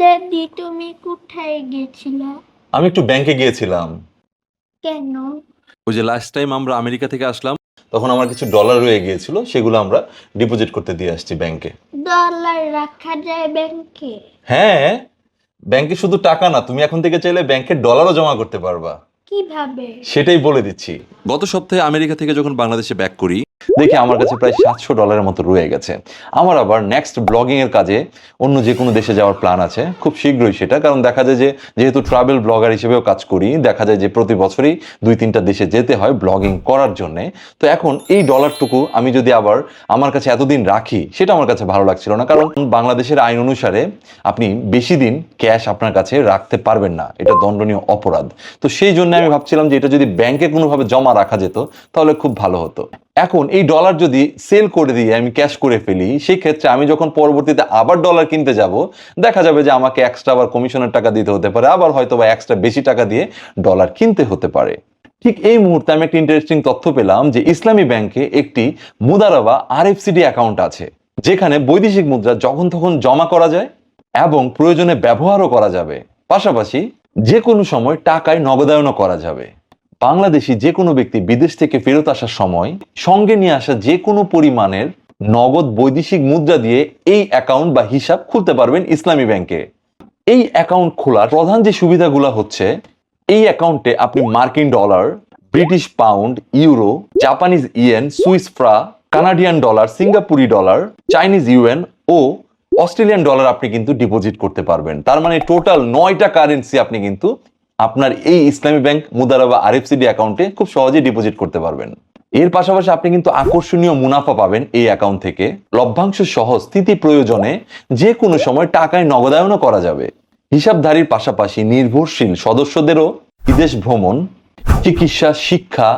দাদি তুমি কোথায় গেছিলা? আমি একটু ব্যাংকে গিয়েছিলাম। কেন? ওই যে লাস্ট টাইম আমরা আমেরিকা থেকে আসলাম তখন আমার কিছু ডলার রয়ে গিয়েছিল সেগুলো আমরা ডিপোজিট করতে দিয়ে আসছি ব্যাংকে ডলার রাখা যায় ব্যাংকে হ্যাঁ ব্যাংকে শুধু টাকা না তুমি এখন থেকে চাইলে ব্যাংকে ডলারও জমা করতে পারবা। কীভাবে? সেটাই বলে দিচ্ছি। গত সপ্তাহে আমেরিকা থেকে যখন বাংলাদেশে ব্যাক করি দেখি আমার কাছে প্রায় সাতশো ডলারের মতো রয়ে গেছে। আমার আবার নেক্সট ব্লগিং এর কাজে অন্য যে কোনো দেশে যাওয়ার প্ল্যান আছে। খুব শীঘ্রই সেটা, কারণ দেখা যায় যে যেহেতু ট্রাভেল ব্লগার হিসেবেও কাজ করি, দেখা যায় যে প্রতি বছরই দুই তিনটা দেশে যেতে হয় ব্লগিং করার জন্য। তো এখন এই ডলারটুকু আমি যদি আবার আমার কাছে এতদিন রাখি, সেটা আমার কাছে ভালো লাগছিল না। কারণ বাংলাদেশের আইন অনুসারে আপনি বেশি দিন ক্যাশ আপনার কাছে রাখতে পারবেন না। এটা দণ্ডনীয় অপরাধ। তো সেই জন্য আমি ভাবছিলাম যে এটা যদি ব্যাংকে কোনোভাবে জমা রাখা যেত, তাহলে খুব ভালো হতো। এখন এই ডলার যদি সেল করে দিয়ে আমি ক্যাশ করে ফেলি, সেই ক্ষেত্রে আমি যখন পরবর্তীতে আবার ডলার কিনতে যাব, দেখা যাবে যে আমাকে এক্সট্রা আবার কমিশনের টাকা দিতে হতে পারে, আবার হয়তো বা এক্সট্রা বেশি টাকা দিয়ে ডলার কিনতে হতে পারে। ঠিক এই মুহূর্তে আমি একটা ইন্টারেস্টিং তথ্য পেলাম যে ইসলামী ব্যাংকে একটি মুদারাবা আরএফসিডি অ্যাকাউন্ট আছে, যেখানে বৈদেশিক মুদ্রা যখন তখন জমা করা যায় এবং প্রয়োজনে ব্যবহারও করা যাবে। পাশাপাশি যে কোনো সময় টাকায় নগদায়নও করা যাবে। বাংলাদেশি যে কোনো ব্যক্তি বিদেশ থেকে ফেরত আসার সময় সঙ্গে নিয়ে আসা যে কোনো পরিমাণের নগদ বৈদেশিক মুদ্রা দিয়ে এই অ্যাকাউন্ট বা হিসাব খুলতে পারবেন ইসলামী ব্যাংকে। এই অ্যাকাউন্ট খোলার প্রধান যে সুবিধাগুলো হচ্ছে, এই অ্যাকাউন্টে আপনি মার্কিন dollar, British pound, euro, Japanese yen, Swiss franc, Canadian dollar, সিঙ্গাপুরি dollar, Chinese yuan ও অস্ট্রেলিয়ান ডলার আপনি কিন্তু ডিপোজিট করতে পারবেন। তার মানে টোটাল নয়টা কারেন্সি আপনি কিন্তু আপনার এই ইসলামী ব্যাংক মুদারাবা আরএফসিডি অ্যাকাউন্টে খুব সহজেই ডিপোজিট করতে পারবেন। এর পাশাপাশি আপনি কিন্তু আকর্ষণীয় মুনাফা পাবেন এই অ্যাকাউন্ট থেকে। লভ্যাংশ সহ স্থিতি প্রয়োজনে যে কোনো সময় টাকায় নগদায়নও করা যাবে। হিসাবধারীর পাশাপাশি নির্ভরশীল সদস্যদেরও বিদেশ ভ্রমণ, চিকিৎসা, শিক্ষা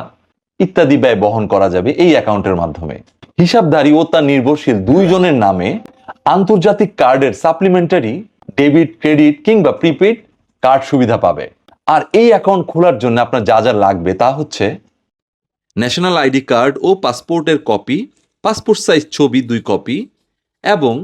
ইত্যাদি ব্যয় বহন করা যাবে এই অ্যাকাউন্টের মাধ্যমে। হিসাবধারী ও তার নির্ভরশীল দুইজনের নামে আন্তর্জাতিক কার্ডের সাপ্লিমেন্টারি ডেবিট ক্রেডিট কিংবা প্রিপেড কার্ড সুবিধা পাবে। আর এই অ্যাকাউন্ট খোলার জন্য আপনার যা যা লাগবে তা হচ্ছে ন্যাশনাল আইডি কার্ড ও পাসপোর্টের কপি পাসপোর্ট সাইজ ছবি দুই কপি এবং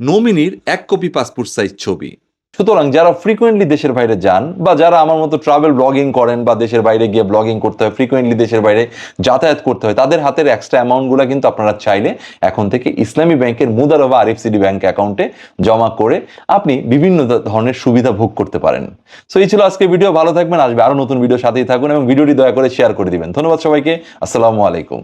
নমিনির এক কপি পাসপোর্ট সাইজ ছবি। সুতরাং যারা ফ্রিকোয়েন্টলি দেশের বাইরে যান বা যারা আমার মতো ট্রাভেল ব্লগিং করেন বা দেশের বাইরে গিয়ে ব্লগিং করতে হয় ফ্রিকোয়েন্টলি দেশের বাইরে যাতায়াত করতে হয়, তাদের হাতের এক্সট্রা অ্যামাউন্টগুলো কিন্তু আপনারা চাইলে এখন থেকে ইসলামী ব্যাংকের মুদারবা আরএফসিডি ব্যাংক অ্যাকাউন্টে জমা করে আপনি বিভিন্ন ধরনের সুবিধা ভোগ করতে পারেন। সো এই ছিল আজকে ভিডিও ভালো থাকবেন, আসবে আরও নতুন ভিডিও সাথেই থাকুন এবং ভিডিওটি দয়া করে শেয়ার করে দিবেন। ধন্যবাদ সবাইকে, আসসালামু আলাইকুম।